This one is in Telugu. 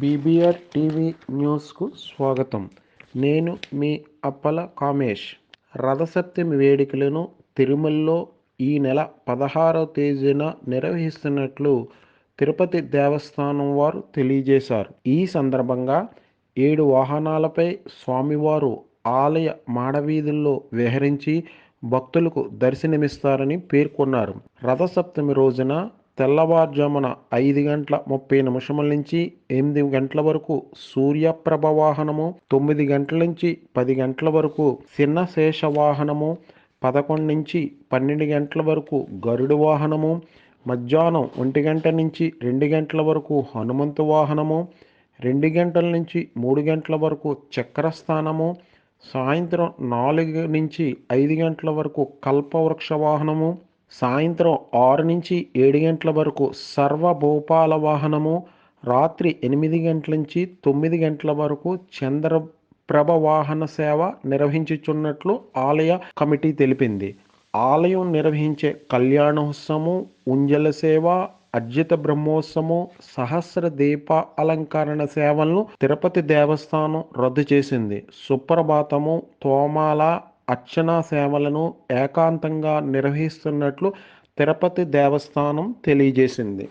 బీబీఆర్ టీవీ న్యూస్కు స్వాగతం. నేను మీ అప్పల కామేష్. రథసప్తమి వేడుకలను తిరుమలలో ఈ నెల పదహారవ తేదీన నిర్వహిస్తున్నట్లు తిరుపతి దేవస్థానం వారు తెలియజేశారు. ఈ సందర్భంగా ఏడు వాహనాలపై స్వామివారు ఆలయ మాడవీధుల్లో విహరించి భక్తులకు దర్శనమిస్తారని పేర్కొన్నారు. రథసప్తమి రోజున తెల్లవారుజామున ఐదు గంటల ముప్పై నిమిషముల నుంచి ఎనిమిది గంటల వరకు సూర్యప్రభ వాహనము తొమ్మిది గంటల నుంచి పది గంటల వరకు చిన్న శేష వాహనము పదకొండు నుంచి పన్నెండు గంటల వరకు గరుడు వాహనము మధ్యాహ్నం ఒంటి గంట నుంచి రెండు గంటల వరకు హనుమంతు వాహనము రెండు గంటల నుంచి మూడు గంటల వరకు చక్రస్థానము సాయంత్రం నాలుగు నుంచి ఐదు గంటల వరకు కల్పవృక్ష వాహనము సాయంత్రం ఆరు నుంచి ఏడు గంటల వరకు సర్వభూపాల వాహనము రాత్రి ఎనిమిది గంటల నుంచి తొమ్మిది గంటల వరకు చంద్రప్రభ వాహన సేవ నిర్వహించుచున్నట్లు ఆలయ కమిటీ తెలిపింది. ఆలయం నిర్వహించే కళ్యాణోత్సవము ఉంజల సేవ అర్జిత బ్రహ్మోత్సవం సహస్ర దీప అలంకరణ సేవలను తిరుపతి దేవస్థానం రద్దు చేసింది. సుప్రభాతము తోమాల అర్చనా సేవలను ఏకాంతంగా నిర్వహిస్తున్నట్లు తిరుపతి దేవస్థానం తెలియజేసింది.